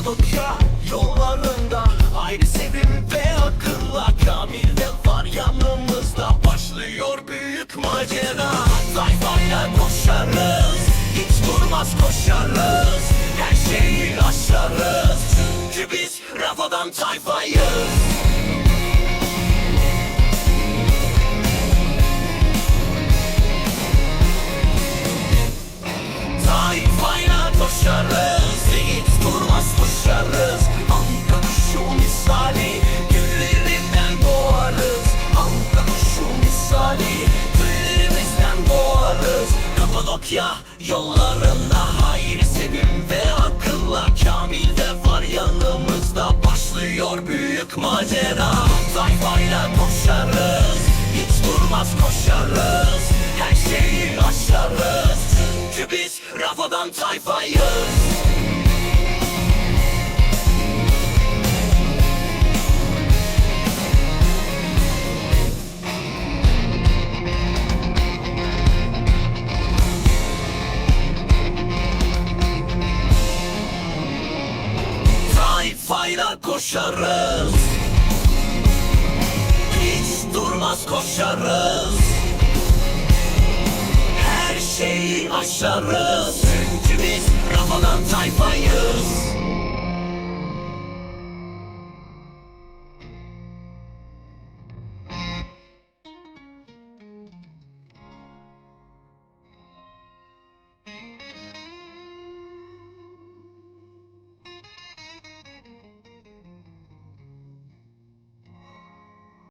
Kapadokya yollarında Ayrı sevim ve akılla Kamil de var yanımızda Başlıyor büyük macera Tayfayla koşarız Hiç durmaz koşarız Her şeyi aşarız Çünkü biz Rafadan tayfayız Kapadokya yollarında Hayri sevim ve akılla Kamil de var yanımızda Başlıyor büyük macera. Tayfayla koşarız Hiç durmaz koşarız Her şeyi aşarız. Çünkü biz Rafadan tayfayız Tayfayla koşarız. Hiç durmaz koşarız. Her şeyi aşarız. Çünkü biz Rafadan tayfayız